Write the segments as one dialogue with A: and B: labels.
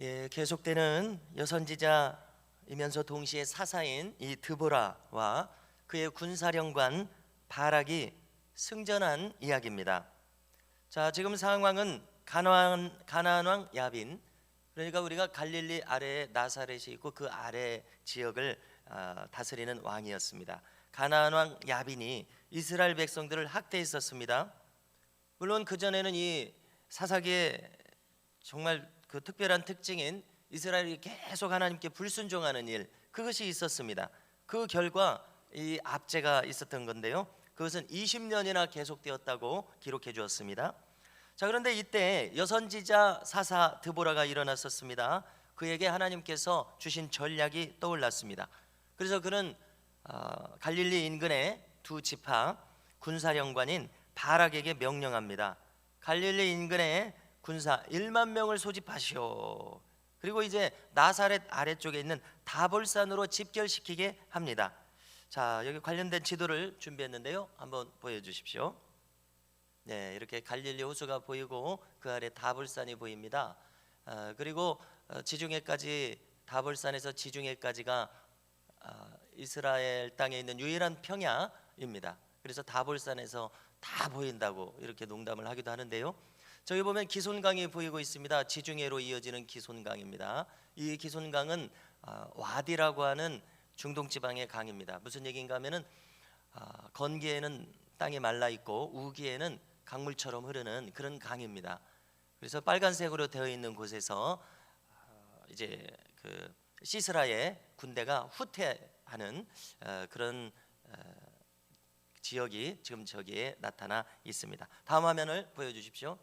A: 예, 계속되는 여선지자이면서 동시에 사사인 이 드보라와 그의 군사령관 바락이 승전한 이야기입니다. 자, 지금 상황은 가나안 가나안 왕 야빈 그러니까 우리가 갈릴리 아래에 나사렛이 있고 그 아래 지역을 아, 다스리는 왕이었습니다. 가나안 왕 야빈이 이스라엘 백성들을 학대했었습니다. 물론 그 전에는 이 사사기의 정말 그 특별한 특징인 이스라엘이 계속 하나님께 불순종하는 일 그것이 있었습니다. 그 결과 이 압제가 있었던 건데요. 그것은 20년이나 계속되었다고 기록해 주었습니다. 자 그런데 이때 여선지자 사사 드보라가 일어났었습니다. 그에게 하나님께서 주신 전략이 떠올랐습니다. 그래서 그는 어, 갈릴리 인근의 두 지파 군사령관인 바락에게 명령합니다. 갈릴리 인근에 군사 1만 명을 소집하시오. 그리고 이제 나사렛 아래쪽에 있는 다볼산으로 집결시키게 합니다. 자, 여기 관련된 지도를 준비했는데요. 한번 보여 주십시오. 네, 이렇게 갈릴리 호수가 보이고 그 아래 다볼산이 보입니다. 아, 그리고 어, 지중해까지 다볼산에서 지중해까지가 아, 이스라엘 땅에 있는 유일한 평야입니다. 그래서 다볼산에서 다 보인다고 이렇게 농담을 하기도 하는데요. 저기 보면 기손강이 보이고 있습니다. 지중해로 이어지는 기손강입니다. 이 기손강은 아, 와디라고 하는 중동 지방의 강입니다. 무슨 얘기인가 하면은 아, 건기에는 땅이 말라 있고 우기에는 강물처럼 흐르는 그런 강입니다. 그래서 빨간색으로 되어 있는 곳에서 어, 이제 그 시스라의 군대가 후퇴하는 어, 그런 어, 지역이 지금 저기에 나타나 있습니다. 다음 화면을 보여주십시오.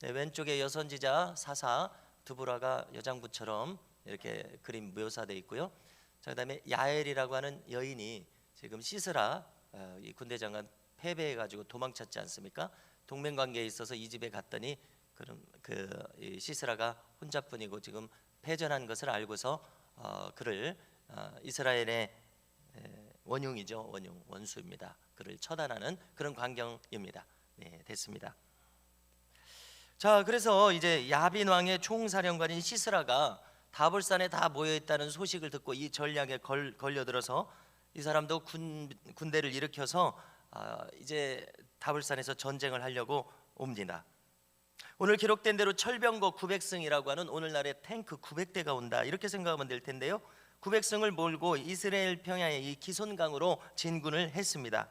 A: 네, 왼쪽에 여선지자 사사 두브라가 여장부처럼 이렇게 그림 묘사돼 있고요. 자 그다음에 야엘이라고 하는 여인이 지금 시스라 어, 이 군대 장관 패배해 가지고 도망쳤지 않습니까? 동맹 관계에 있어서 이 집에 갔더니 그럼 그이 시스라가 혼자뿐이고 지금 패전한 것을 알고서 어, 그를 어, 이스라엘의 에, 원흉이죠 원흉 원수입니다. 그를 처단하는 그런 광경입니다. 네 됐습니다. 자 그래서 이제 야빈 왕의 총사령관인 시스라가 다볼산에 다 모여 있다는 소식을 듣고 이 전략에 걸, 걸려들어서 이 사람도 군 군대를 일으켜서 아, 이제 다볼산에서 전쟁을 하려고 옵니다. 오늘 기록된 대로 철병거 900승이라고 하는 오늘날의 탱크 900대가 온다 이렇게 생각하면 될 텐데요. 900승을 몰고 이스라엘 평야의 이 기손강으로 진군을 했습니다.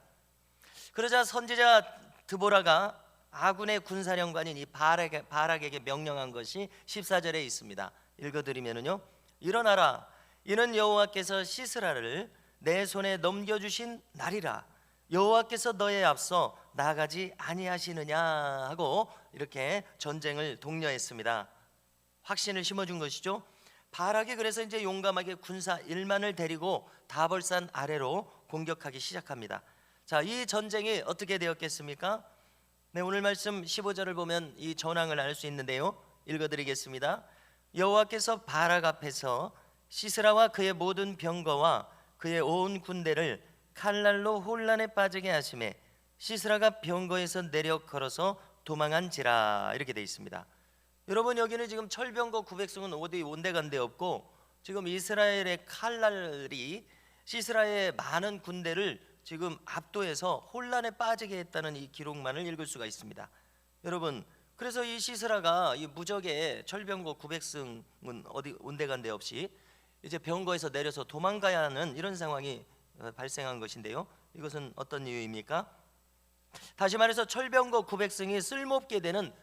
A: 그러자 선지자 드보라가 아군의 군사령관인 이 바락에, 바락에게 명령한 것이 14절에 있습니다. 읽어드리면은요. 일어나라. 이는 여호와께서 시스라를 내 손에 넘겨주신 날이라. 여호와께서 너의 앞서 나가지 아니하시느냐 하고 이렇게 전쟁을 독려했습니다. 확신을 심어준 것이죠. 바락이 그래서 이제 용감하게 군사 1만을 데리고 다벌산 아래로 공격하기 시작합니다. 자, 이 전쟁이 어떻게 되었겠습니까? 네, 오늘 말씀 15절을 보면 이 전황을 알 수 있는데요. 읽어 드리겠습니다. 여호와께서 바락 앞에서 시스라와 그의 모든 병거와 그의 온 군대를 칼날로 혼란에 빠지게 하심에 시스라가 병거에서 내려 걸어서 도망한지라 이렇게 돼 있습니다. 여러분 여기는 지금 철병거 900승은 어디 온데간데 없고 지금 이스라엘의 칼날이 시스라의 많은 군대를 지금 압도해서 혼란에 빠지게 했다는 이 기록만을 읽을 수가 있습니다. 여러분 그래서 이 시스라가 이 무적의 철병거 900승은 어디 온데간데 없이 이제 병거에서 내려서 도망가야 하는 이런 상황이 어, 발생한 것인데요. 이것은 어떤 이유입니까? 다시 말해서 철병거 900승이 쓸모없게 되는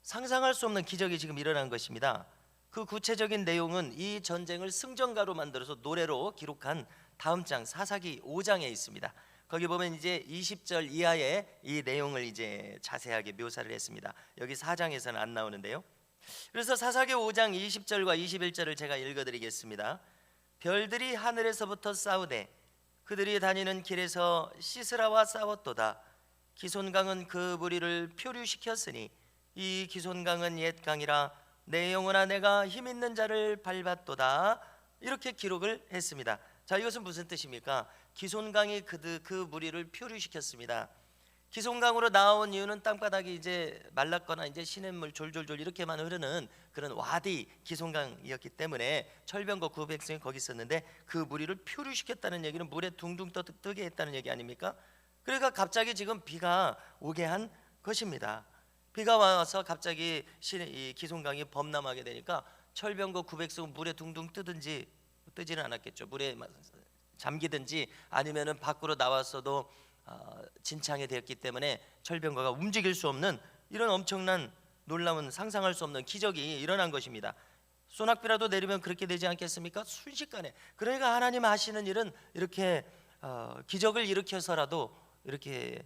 A: 상상할 수 없는 기적이 지금 일어난 것입니다. 그 구체적인 내용은 이 전쟁을 승전가로 만들어서 노래로 기록한 다음 장 사사기 5장에 있습니다. 거기 보면 이제 20절 이하의 이 내용을 이제 자세하게 묘사를 했습니다. 여기 4장에서는 안 나오는데요. 그래서 사사기 5장 20절과 21절을 제가 읽어 드리겠습니다. 별들이 하늘에서부터 싸우되 그들이 다니는 길에서 시스라와 싸웠도다. 기손강은 그 무리를 표류시켰으니 이 기손강은 옛 강이라 내 영혼아 내가 힘 있는 자를 밟았도다. 이렇게 기록을 했습니다. 자 이것은 무슨 뜻입니까? 기손강이 그, 그 무리를 표류시켰습니다. 기송강으로 나온 이유는 땅바닥이 이제 말랐거나 이제 시냇물 졸졸졸 이렇게만 흐르는 그런 와디 기송강이었기 때문에 철병거 구 백성이 거기 있었는데 그 무리를 표류시켰다는 얘기는 물에 둥둥 떠- 뜨게 했다는 얘기 아닙니까? 그러니까 갑자기 지금 비가 오게 한 것입니다. 비가 와서 갑자기 시, 이 기송강이 범람하게 되니까 철병거 구 백성은 물에 둥둥 뜨든지 뜨지는 않았겠죠. 물에 막 잠기든지 아니면은 밖으로 나왔어도 어, 진창이 되었기 때문에 철병거가 움직일 수 없는 이런 엄청난 놀라운 상상할 수 없는 기적이 일어난 것입니다. 소낙비라도 내리면 그렇게 되지 않겠습니까? 순식간에. 그러니까 하나님 하시는 일은 이렇게 어, 기적을 일으켜서라도 이렇게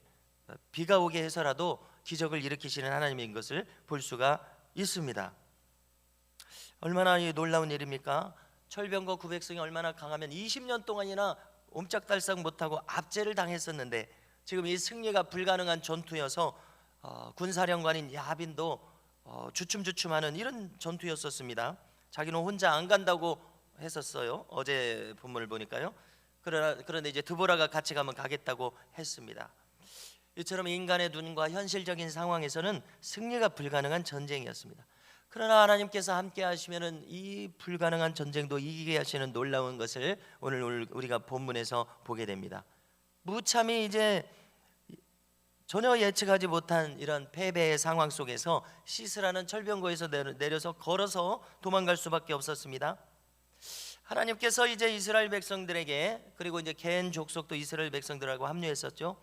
A: 어, 비가 오게 해서라도 기적을 일으키시는 하나님인 것을 볼 수가 있습니다. 얼마나 이 놀라운 일입니까? 철병거 구백성이 얼마나 강하면 20년 동안이나 옴짝달싹 못하고 압제를 당했었는데 지금 이 승리가 불가능한 전투여서 어, 군사령관인 야빈도 어, 주춤주춤하는 이런 전투였었습니다. 자기는 혼자 안 간다고 했었어요. 어제 본문을 보니까요. 그러나 그런데 이제 드보라가 같이 가면 가겠다고 했습니다. 이처럼 인간의 눈과 현실적인 상황에서는 승리가 불가능한 전쟁이었습니다. 그러나 하나님께서 함께 하시면은 이 불가능한 전쟁도 이기게 하시는 놀라운 것을 오늘 우리가 본문에서 보게 됩니다. 무참히 이제 전혀 예측하지 못한 이런 패배의 상황 속에서 시스라는 철병거에서 내려- 내려서 걸어서 도망갈 수밖에 없었습니다. 하나님께서 이제 이스라엘 백성들에게 그리고 이제 겐 족속도 이스라엘 백성들하고 합류했었죠.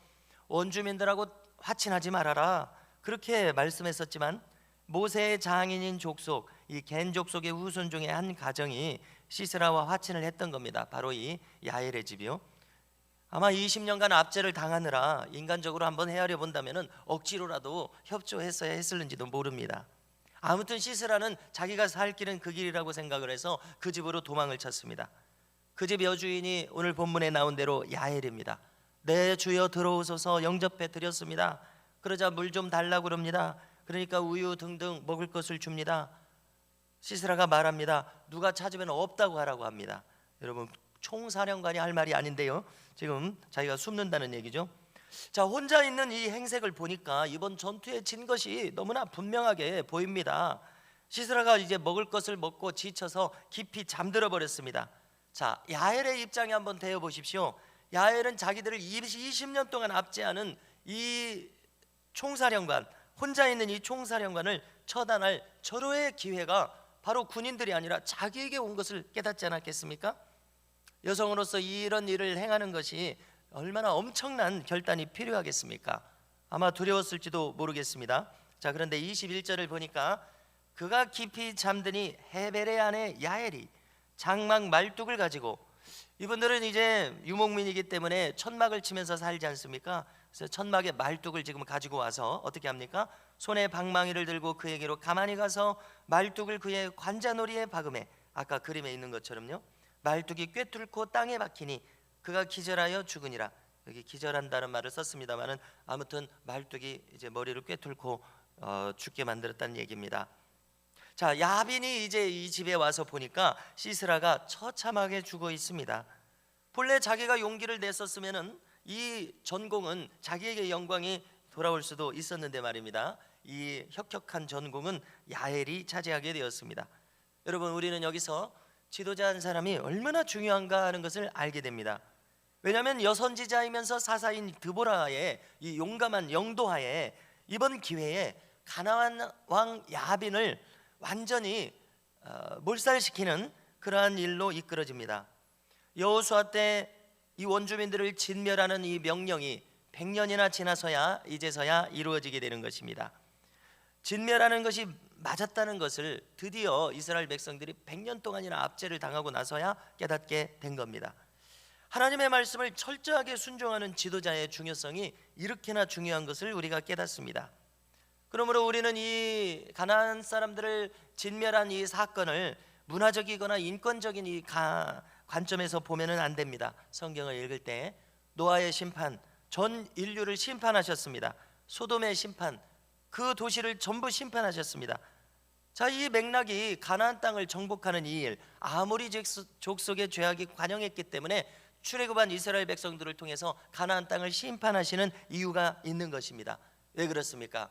A: 원주민들하고 화친하지 말아라 그렇게 말씀했었지만 모세의 장인인 족속 이 겐 족속의 후손 중에 한 가정이 시스라와 화친을 했던 겁니다. 바로 이 야엘의 집이요. 아마 20년간 압제를 당하느라 인간적으로 한번 헤아려 본다면은 억지로라도 협조했어야 했을는지도 모릅니다. 아무튼 시스라는 자기가 살 길은 그 길이라고 생각을 해서 그 집으로 도망을 쳤습니다. 그 집 여주인이 오늘 본문에 나온 대로 야엘입니다. 내 주여 들어오소서 영접해 드렸습니다. 그러자 물 좀 달라고 그럽니다. 그러니까 우유 등등 먹을 것을 줍니다. 시스라가 말합니다. 누가 찾으면 없다고 하라고 합니다. 여러분 총사령관이 할 말이 아닌데요. 지금 자기가 숨는다는 얘기죠. 자 혼자 있는 이 행색을 보니까 이번 전투에 진 것이 너무나 분명하게 보입니다. 시스라가 이제 먹을 것을 먹고 지쳐서 깊이 잠들어 버렸습니다. 자 야엘의 입장에 한번 대어 보십시오. 야엘은 자기들을 20년 동안 압제하는 이 총사령관 혼자 있는 이 총사령관을 처단할 절호의 기회가 바로 군인들이 아니라 자기에게 온 것을 깨닫지 않았겠습니까? 여성으로서 이런 일을 행하는 것이 얼마나 엄청난 결단이 필요하겠습니까? 아마 두려웠을지도 모르겠습니다. 자, 그런데 21절을 보니까 그가 깊이 잠드니 헤벨의 아내 야엘이 장막 말뚝을 가지고 이분들은 이제 유목민이기 때문에 천막을 치면서 살지 않습니까? 그래서 천막에 말뚝을 지금 가지고 와서 어떻게 합니까? 손에 방망이를 들고 그에게로 가만히 가서 말뚝을 그의 관자놀이에 박음해 아까 그림에 있는 것처럼요. 말뚝이 꿰뚫고 땅에 박히니 그가 기절하여 죽으니라. 여기 기절한다는 말을 썼습니다만은 아무튼 말뚝이 이제 머리를 꿰뚫고 어, 죽게 만들었다는 얘기입니다. 자 야빈이 이제 이 집에 와서 보니까 시스라가 처참하게 죽어 있습니다. 본래 자기가 용기를 냈었으면은 이 전공은 자기에게 영광이 돌아올 수도 있었는데 말입니다. 이 혁혁한 전공은 야엘이 차지하게 되었습니다. 여러분 우리는 여기서 지도자 한 사람이 얼마나 중요한가 하는 것을 알게 됩니다. 왜냐하면 여선지자이면서 사사인 드보라의 이 용감한 영도하에 이번 기회에 가나안 왕 야빈을 완전히 어, 몰살시키는 그러한 일로 이끌어집니다. 여호수아 때 이 원주민들을 진멸하는 이 명령이 100년이나 지나서야 이제서야 이루어지게 되는 것입니다. 진멸하는 것이 맞았다는 것을 드디어 이스라엘 백성들이 100년 동안이나 압제를 당하고 나서야 깨닫게 된 겁니다. 하나님의 말씀을 철저하게 순종하는 지도자의 중요성이 이렇게나 중요한 것을 우리가 깨닫습니다. 그러므로 우리는 이 가나안 사람들을 진멸한 이 사건을 문화적이거나 인권적인 이 가- 관점에서 보면은 안 됩니다. 성경을 읽을 때 노아의 심판, 전 인류를 심판하셨습니다. 소돔의 심판, 그 도시를 전부 심판하셨습니다. 자, 이 맥락이 가나안 땅을 정복하는 이 일, 아무리 족속- 족속의 죄악이 관영했기 때문에 출애굽한 이스라엘 백성들을 통해서 가나안 땅을 심판하시는 이유가 있는 것입니다. 왜 그렇습니까?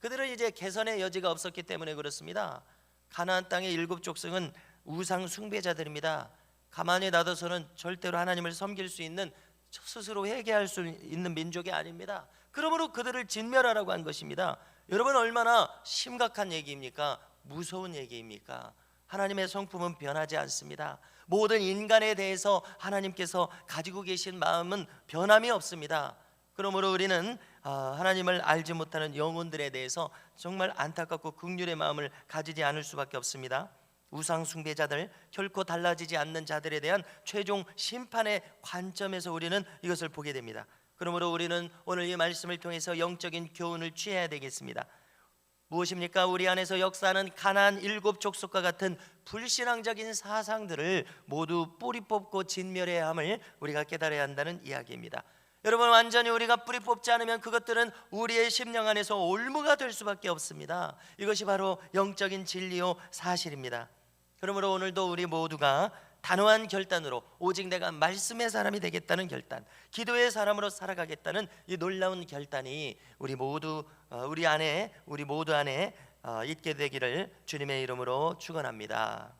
A: 그들은 이제 개선의 여지가 없었기 때문에 그렇습니다. 가나안 땅의 일곱 족속은 우상 숭배자들입니다. 가만히 놔둬서는 절대로 하나님을 섬길 수 있는 스스로 회개할 수 있는 민족이 아닙니다. 그러므로 그들을 진멸하라고 한 것입니다. 여러분 얼마나 심각한 얘기입니까? 무서운 얘기입니까? 하나님의 성품은 변하지 않습니다. 모든 인간에 대해서 하나님께서 가지고 계신 마음은 변함이 없습니다. 그러므로 우리는 아, 하나님을 알지 못하는 영혼들에 대해서 정말 안타깝고 극률의 마음을 가지지 않을 수밖에 없습니다. 우상 숭배자들 결코 달라지지 않는 자들에 대한 최종 심판의 관점에서 우리는 이것을 보게 됩니다. 그러므로 우리는 오늘 이 말씀을 통해서 영적인 교훈을 취해야 되겠습니다. 무엇입니까? 우리 안에서 역사하는 가난 일곱 족속과 같은 불신앙적인 사상들을 모두 뿌리 뽑고 진멸해야 함을 우리가 깨달아야 한다는 이야기입니다. 여러분 완전히 우리가 뿌리 뽑지 않으면 그것들은 우리의 심령 안에서 올무가 될 수밖에 없습니다. 이것이 바로 영적인 진리요 사실입니다. 그러므로 오늘도 우리 모두가 단호한 결단으로 오직 내가 말씀의 사람이 되겠다는 결단, 기도의 사람으로 살아가겠다는 이 놀라운 결단이 우리 모두 어, 우리 안에 우리 모두 안에 어, 있게 되기를 주님의 이름으로 축원합니다.